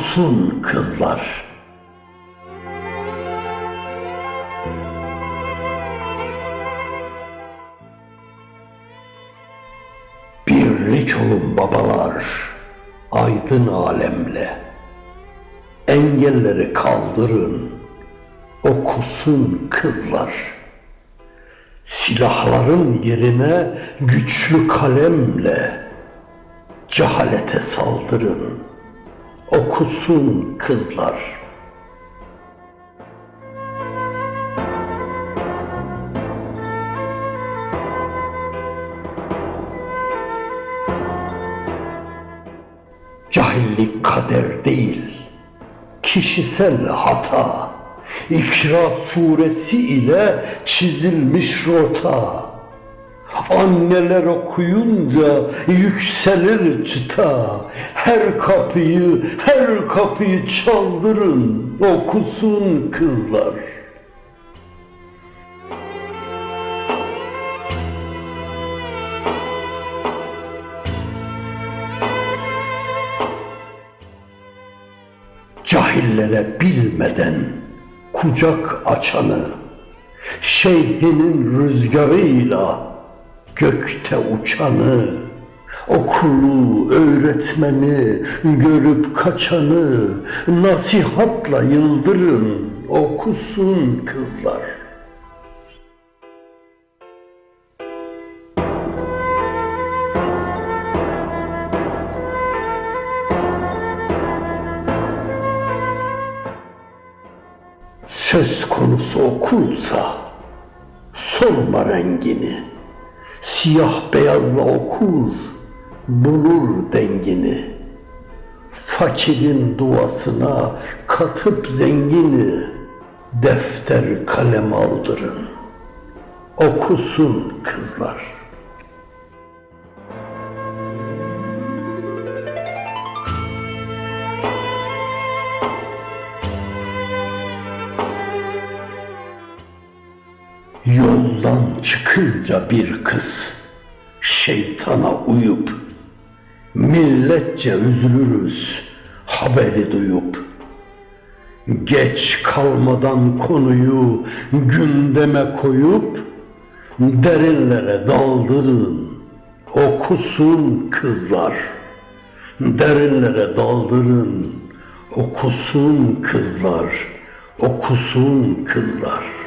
okusun kızlar. Birlik olun babalar, aydın alemle. Engelleri kaldırın, okusun kızlar. Silahların yerine güçlü kalemle cehalete saldırın, okusun kızlar. Cahillik kader değil, kişisel hata. İkra suresi ile çizilmiş rota. Anneler okuyunca yükselir çıta. Her kapıyı, her kapıyı çaldırın, okusun kızlar. Cahillere bilmeden kucak açanı, şeyhinin rüzgarıyla gökte uçanı, okulu, öğretmeni görüp kaçanı nasihatla yıldırın, okusun kızlar. Söz konusu okulsa sorma rengini. Siyah beyazla okur, bulur dengini. Fakirin duasına katıp zengini defter kalem aldırın. Okusun kızlar. Yoldan çıkınca bir kız şeytana uyup milletçe üzülürüz haberi duyup geç kalmadan konuyu gündeme koyup derinlere daldırın okusun kızlar. Derinlere daldırın okusun kızlar okusun kızlar